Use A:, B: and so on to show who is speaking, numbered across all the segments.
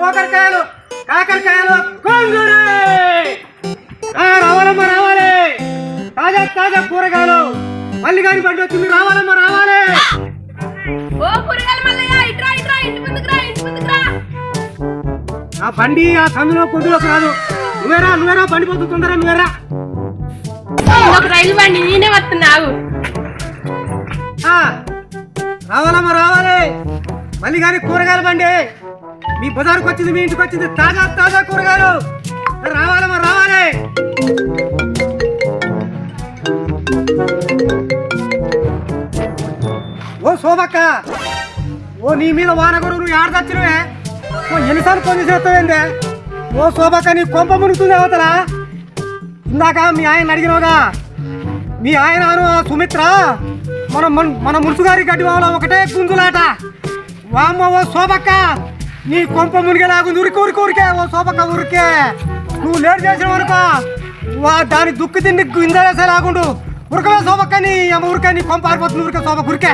A: కాకరకాయలు కాకరకాయలు కొంగురే రావాలమ్మా రావాలి. తాజా తాజా కూరగాయలు. మళ్ళీ కానీ బండి వచ్చింది రావాలమ్మా రావాలి.
B: ఓ కూరగాయలు మల్లయ్య ఇట్రా ఇట్రా ఇంటి ముందుకు రా ఇంటి ముందుకు రా.
A: ఆ బండి ఆ సందులో పొద్దులోకి రాదు. నువ్వేరా నువ్వేరా బండి పొద్దు తొందర నువ్వేరా
B: ఒక రైలు బండి నేనే వస్తున్నావు.
A: రావాలమ్మా రావాలి. మళ్ళీ కానీ కూరగాయలు బండి. మీ బజార్కి వచ్చింది మీ ఇంటికి వచ్చింది తాజా తాజా కూరగాయలు. రావాలమ్మా రావాలి. ఓ శోభక్క ఓ నీ మీద వానగొరు నువ్వు ఆడదచ్చినవే ఓ ఎన్నిసార్లు పని చేస్తావేందే ఓ శోభక్క నీ కొంప మునుగుతుంది అవతల? ఇందాక మీ ఆయన అడిగినవుగా మీ ఆయన సుమిత్ర? మన మన- మన మున్సుగారి గడ్డి వాళ్ళ ఒకటే గుంజులాట. వామ్మో ఓ శోభక్క నీ కొంప మునిగేలాగుంది ఉరికి ఉరికి ఉరికే ఓ శోభక్క ఉరికే! నువ్వు లేట్ చేసిన వరకు వా దాని దుక్కు తిండి గుంజలేసేలాగుండు ఉరకవే శోభక్క నీ అమ్మ ఉరికే నీ కొంప ఆరిపోతుంది. ఉరికే శోభ ఉరికే!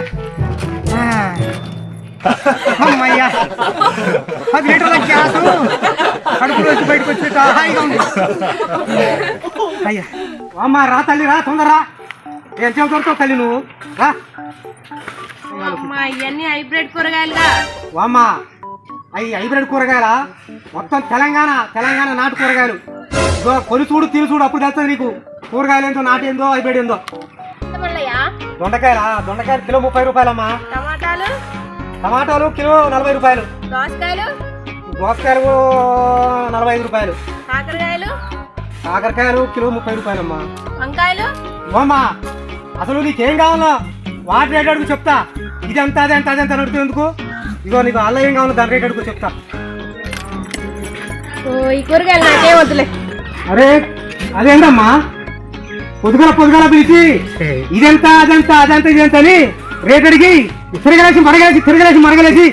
A: అమ్మయ్యా! పది లీటర్ల గ్యాసు. కడుపులో వచ్చి బయటకు వచ్చేట. హాయిగా ఉంది. అయ్యా! అమ్మ రా తల్లి రా తొందర ఏం చెబుతావు తల్లి నువ్వు? రా
B: అమ్మా ఇవన్నీ హైబ్రిడ్ కూరగాయలుగా.
A: అమ్మ అవి హైబ్రిడ్ కూరగాయల? మొత్తం తెలంగాణ తెలంగాణ నాటు కూరగాయలు. కొని చూడు తిని చూడు అప్పుడు తెలుస్తుంది నీకు. కూరగాయలు ఏందో నాటు ఏందో హైబ్రిడ్ ఏందో. దొండకాయల? దొండకాయలు కిలో ముప్పై రూపాయలమ్మా.
B: టమాటాలు?
A: టమాటాలు కిలో నలభై రూపాయలు.
B: దోసకాయలు?
A: దోసకాయలు నలభై ఐదు రూపాయలు.
B: కాకరకాయలు?
A: కాకరకాయలు కిలో ముప్పై రూపాయలమ్మా.
B: వంకాయలు?
A: అసలు నీకేం కావాలో? వాటి రేట్ అడుగు చెప్తా. ఇది ఎంత అది ఎంత అది ఎంత అని అడుగుతావు ఎందుకు? ఇగో నీకు అల్ల ఏం కావాలో దాని రేట్ అడుగు చెప్తా.
B: ఓ ఈ కూరగాయలు నాకే వద్దులే.
A: అరే అదేంటమ్మా పొద్దుగల పొద్దుగల పిలిచి ఇదెంత అదెంత అదెంత ఇదెంత అని రేట్ అడిగి తిరగలేసి మరగలేసి తిరగలేసి మరగలేసి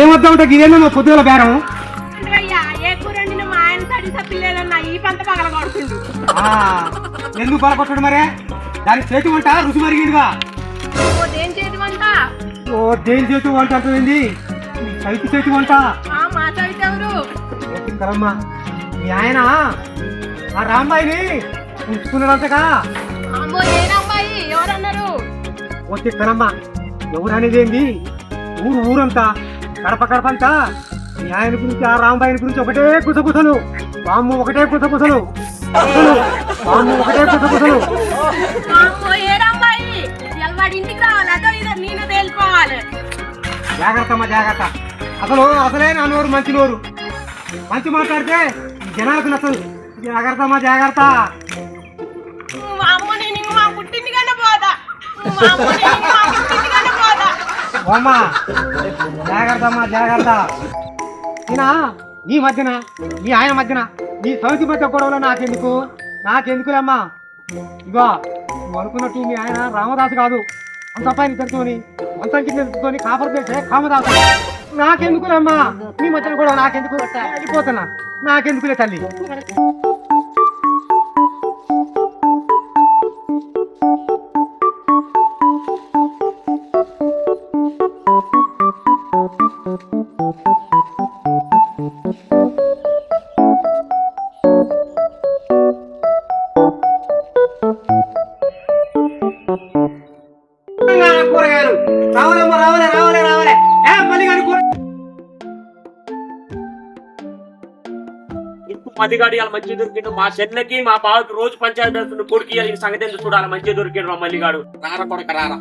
A: ఏమొద్దా ఉంటుంది ఇదేమో పొద్దుగల బేరం.
B: ఏ మా కొడుతుండు.
A: ఆ, ఎందుకు బలపట్టడు మరే? దాని చేతి వంట రుచి మరిగిందిగా.
B: ఓ దేని చేతి వంట
A: అంటుంది చవితి చేతి వంట?
B: ఆ మా
A: కరమ్మా. ఆయన? ఆ రాంబాయిని ఉంచుకున్నాడంతగా
B: అమ్మో ఏనమ్మాయి ఎవరన్నారు?
A: వచ్చి కరమ్మ. ఎవరు అనేది ఏంది? ఊరు ఊరంతా కడప కడప అంతా మీ ఆయన గురించి ఆ రాంబాయిని గురించి ఒకటే కుసకుసలు బామ్మ ఒకటే కుసకుసలు కుసలు. బామ్మ ఒకటే కుసకుసలు
B: ఇంటికి రావాలి?
A: జాగ్రత్త అమ్మా జాగ్రత్త. అసలు అసలే నా నోరు మంచి నోరు. మంచి మాట్లాడితే జనాలకు నచ్చదు. జాగ్రత్త అమ్మా జాగ్రత్త.
B: మా అమ్మ నేను ఇంక మా పుట్టింటి కన్నా పోదా? మా అమ్మ నేను ఇంక మా పుట్టింటి కన్నా పోదా?
A: అమ్మా జాగ్రత్త అమ్మా జాగ్రత్త. ఈయన నీ మధ్యన నీ ఆయన మధ్యన నీ సౌతి మధ్య గొడవలో నాకెందుకు? నాకెందుకులే అమ్మా? ఇగో నువ్వు అనుకున్నట్టు మీ ఆయన రామదాసు కాదు. అంతపాయిని పైన తెరుచుకొని మొత్తం కాపర్ పెడితే కామదాసు నాకెందుకులే అమ్మా? నీ మధ్యన కూడా నాకెందుకు? వెళ్ళిపోతున్నా. నాకెందుకులే తల్లి? Thank you.
C: ఇంకో మదిగాడు ఇవాళ మంచి దొరికిండు. మా చెన్నకి మా బావకి రోజు పంచాయతీ పెడుతుండు. కొడుకు ఈ సంగతి చూడాలి. మంచి దొరికిండు మా మల్లిగాడు. రార కొడక రారా.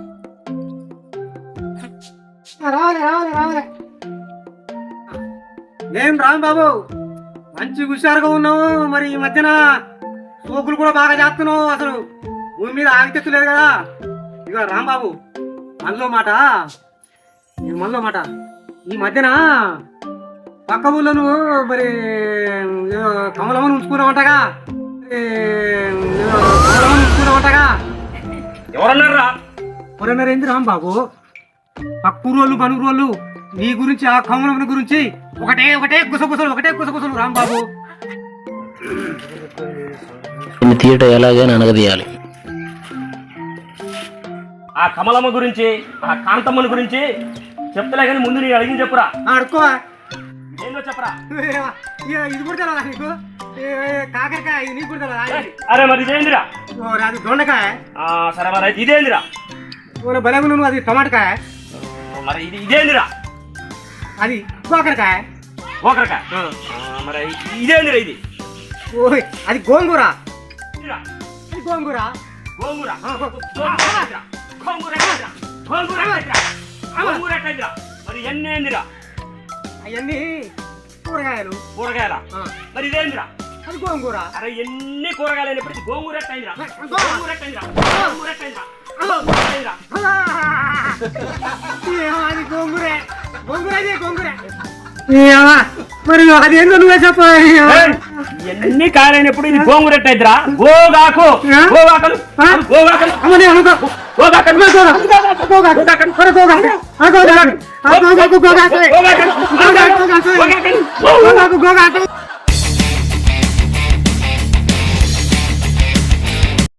A: ఏం రాంబాబు మంచి హుషారుగా ఉన్నావు. మరి ఈ మధ్యన సోకులు కూడా బాగా చేస్తున్నావు అసలు. భూమి మీద ఆగితెత్తలేదు కదా. ఇక రాంబాబు మనలో మాట మనలో మాట. ఈ మధ్యన పక్క ఊళ్ళో నువ్వు మరి కమలమ్మను ఉంచుకున్నావంటగా. కమలమ్మను ఉంచుకున్నావంటగా.
C: ఎవరన్నారా
A: ఎవరన్నారు ఏంది రాంబాబు పక్కూరోళ్ళు పనుగురోళ్ళు నీ గురించి ఆ కమలముని గురించి ఒకటే ఒకటే గుసగుసలు ఒకటే గుసగుసలు రాంబాబు
D: దీన్ని తీయటం ఎలాగైనా అనగదీయాలి
C: ఆ కమలమ్మ గురించి ఆ కాంతమ్మని గురించి చెప్తలే కానీ ముందు నీ అడిగింది చెప్పురా.
A: ఆ, అడుక్కో.
C: ఏందో చెప్పరా?
A: ఇది కూడా తెలియదా నీకు కాకరకాయ ఇది నీకు కూడా తెలియదా ఇది?
C: అరే మరి ఇదేందిరా?
A: ఓ, అది దొండకాయ.
C: సరే మరి అయితే ఇదేందిరా?
A: ఓ బలగు నువ్వు అది టమాటకాయ.
C: మరి ఇది ఇదేందిరా?
A: అది గోకరకాయ
C: ఓకరకాయ ఆ, మరి ఇదేందిరా ఇది?
A: ఓయ్ అది గోంగూర. అది గోంగూర.
C: గోంగూర? గోంగూర? గోంగూర? గోంగూర? మరి ఎన్ని ఏందిరా?
A: అవన్నీ కూరగాయలు?
C: కూరగాయల?
A: ఆ,
C: మరి ఇదేందిరా?
A: అది గోంగూర.
C: అరే ఎన్ని కూరగాయలు అయినప్పటికీ గోంగూర ఎట్టయిందిరా
A: గో-
C: గోంగూర ఎట్టయిందిరా గోంగూర ఎట్టయిందిరా గోంగూర ఎట్టయిందిరా
A: ఏమో, అది గోంగూరే. గోంగూర అది గోంగూరే. ఏమో, మరి అది ఏందో నువ్వే చెప్పు.
C: ఏయ్, ఎన్ని కాయలైనప్పుడు ఇది గోంగూర ఎట్టయిద్దిరా గోగాకు.
A: ఆ?
C: గోగాకలు
A: ఆ?
C: గోగాకలు
A: అమ్మని అనుకో.
C: గోగాకలు
A: గోగాకు గోగాకు గోగాకు ગોગા ગોગા ગોગા ગોગા ગોગા
C: ગોગા
A: ગોગા ગોગા ગોગા